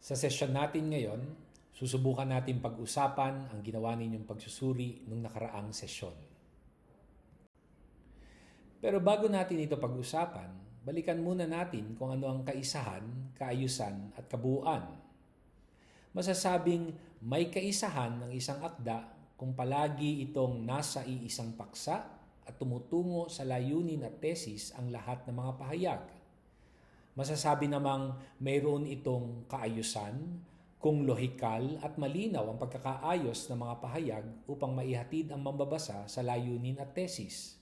Sa sesyon natin ngayon, susubukan natin pag-usapan ang ginawa ninyong pagsusuri nung nakaraang sesyon. Pero bago natin ito pag-usapan, balikan muna natin kung ano ang kaisahan, kaayusan at kabuuan. Masasabing may kaisahan ng isang akda kung palagi itong nasa iisang paksa at tumutungo sa layunin at tesis ang lahat ng mga pahayag. Masasabi namang mayroon itong kaayusan kung lohikal at malinaw ang pagkakaayos ng mga pahayag upang maihatid ang mambabasa sa layunin at tesis.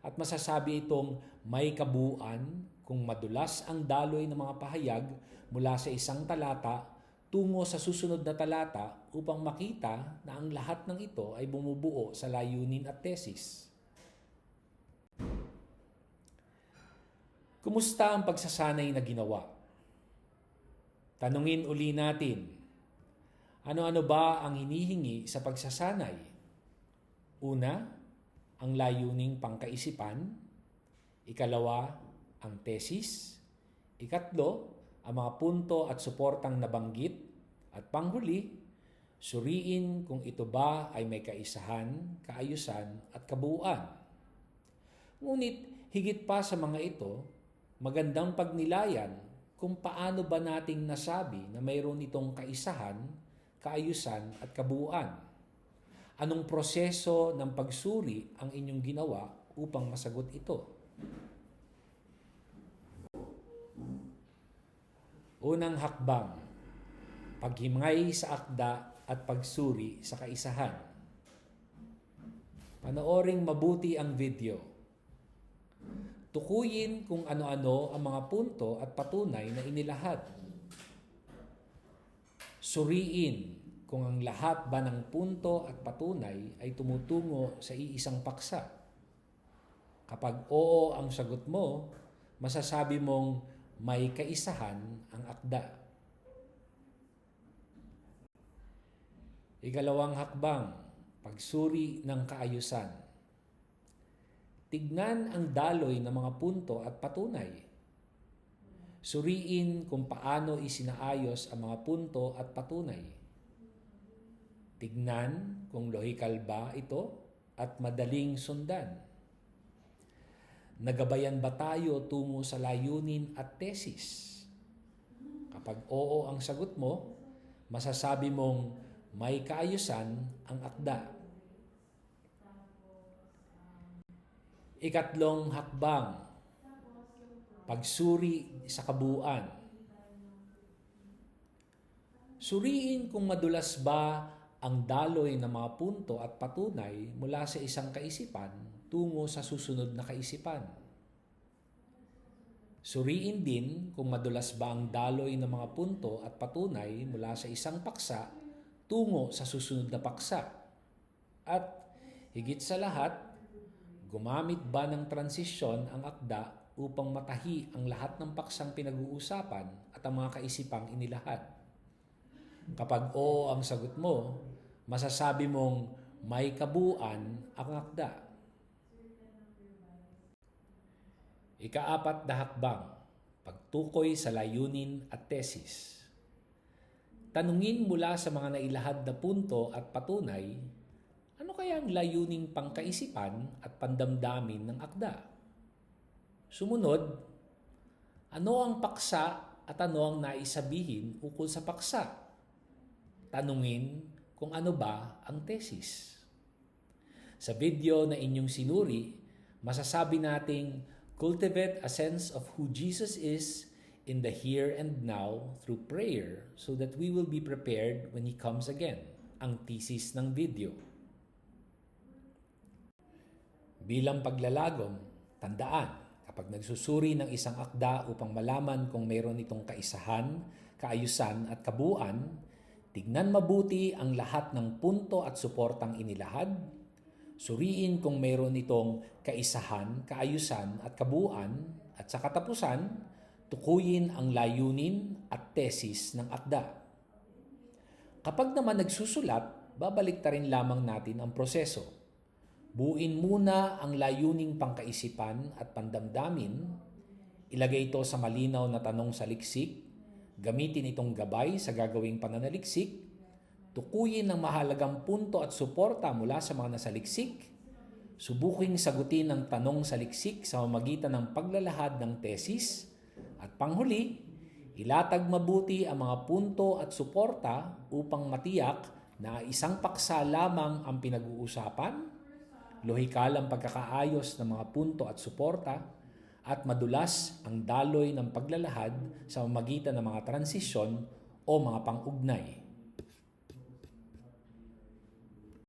At masasabi itong may kabuuan kung madulas ang daloy ng mga pahayag mula sa isang talata tungo sa susunod na talata upang makita na ang lahat ng ito ay bumubuo sa layunin at tesis. Kumusta ang pagsasanay na ginawa? Tanungin uli natin, ano-ano ba ang hinihingi sa pagsasanay? Una, ang layuning pangkaisipan. Ikalawa, ang tesis. Ikatlo, ang mga punto at suportang nabanggit. At panghuli, suriin kung ito ba ay may kaisahan, kaayusan at kabuuan. Ngunit higit pa sa mga ito, magandang pagnilayan kung paano ba nating nasabi na mayroon itong kaisahan, kaayusan at kabuuan. Anong proseso ng pagsuri ang inyong ginawa upang masagot ito? Unang hakbang, paghimay sa akda at pagsuri sa kaisahan. Panooring mabuti ang video. Tukuyin kung ano-ano ang mga punto at patunay na inilahad. Suriin kung ang lahat ba ng punto at patunay ay tumutungo sa iisang paksa. Kapag oo ang sagot mo, masasabi mong may kaisahan ang akda. Ikalawang hakbang, pagsuri ng kaayusan. Tignan ang daloy ng mga punto at patunay. Suriin kung paano isinaayos ang mga punto at patunay. Tignan kung lohikal ba ito at madaling sundan. Nagabayan ba tayo tungo sa layunin at tesis? Kapag oo ang sagot mo, masasabi mong may kaayusan ang akda. Ikatlong hakbang, pagsuri sa kabuuan. Suriin kung madulas ba ang daloy ng mga punto at patunay mula sa isang kaisipan tungo sa susunod na kaisipan. Suriin din kung madulas ba ang daloy ng mga punto at patunay mula sa isang paksa tungo sa susunod na paksa. At higit sa lahat, gumamit ba ng transisyon ang akda upang matahi ang lahat ng paksang pinag-uusapan at ang mga kaisipang inilahad? Kapag oo ang sagot mo, masasabi mong may kabuuan ang akda. Ikaapat na hakbang, pagtukoy sa layunin at tesis. Tanungin mula sa mga nailahad na punto at patunay, kaya ang layuning pangkaisipan at pandamdamin ng akda? Sumunod, ano ang paksa at ano ang naisabihin ukol sa paksa? Tanungin kung ano ba ang tesis. Sa video na inyong sinuri, masasabi nating cultivate a sense of who Jesus is in the here and now through prayer so that we will be prepared when He comes again. Ang thesis ng video. Bilang paglalagom, tandaan, kapag nagsusuri ng isang akda upang malaman kung mayroon itong kaisahan, kaayusan at kabuuan, tignan mabuti ang lahat ng punto at suportang inilahad, suriin kung mayroon itong kaisahan, kaayusan at kabuuan, at sa katapusan, tukuyin ang layunin at tesis ng akda. Kapag naman nagsusulat, babalik ta rin lamang natin ang proseso. Buuin muna ang layuning pangkaisipan at pandamdamin, ilagay ito sa malinaw na tanong sa liksik, Gamitin itong gabay sa gagawing pananaliksik, tukuyin ng mahalagang punto at suporta mula sa mga nasaliksik, subuking sagutin ang tanong sa liksik sa mamagitan ng paglalahad ng tesis, at panghuli, ilatag mabuti ang mga punto at suporta upang matiyak na isang paksa lamang ang pinag-uusapan, lohikal ang pagkakaayos ng mga punto at suporta, at madulas ang daloy ng paglalahad sa mamagitan ng mga transisyon o mga pang-ugnay.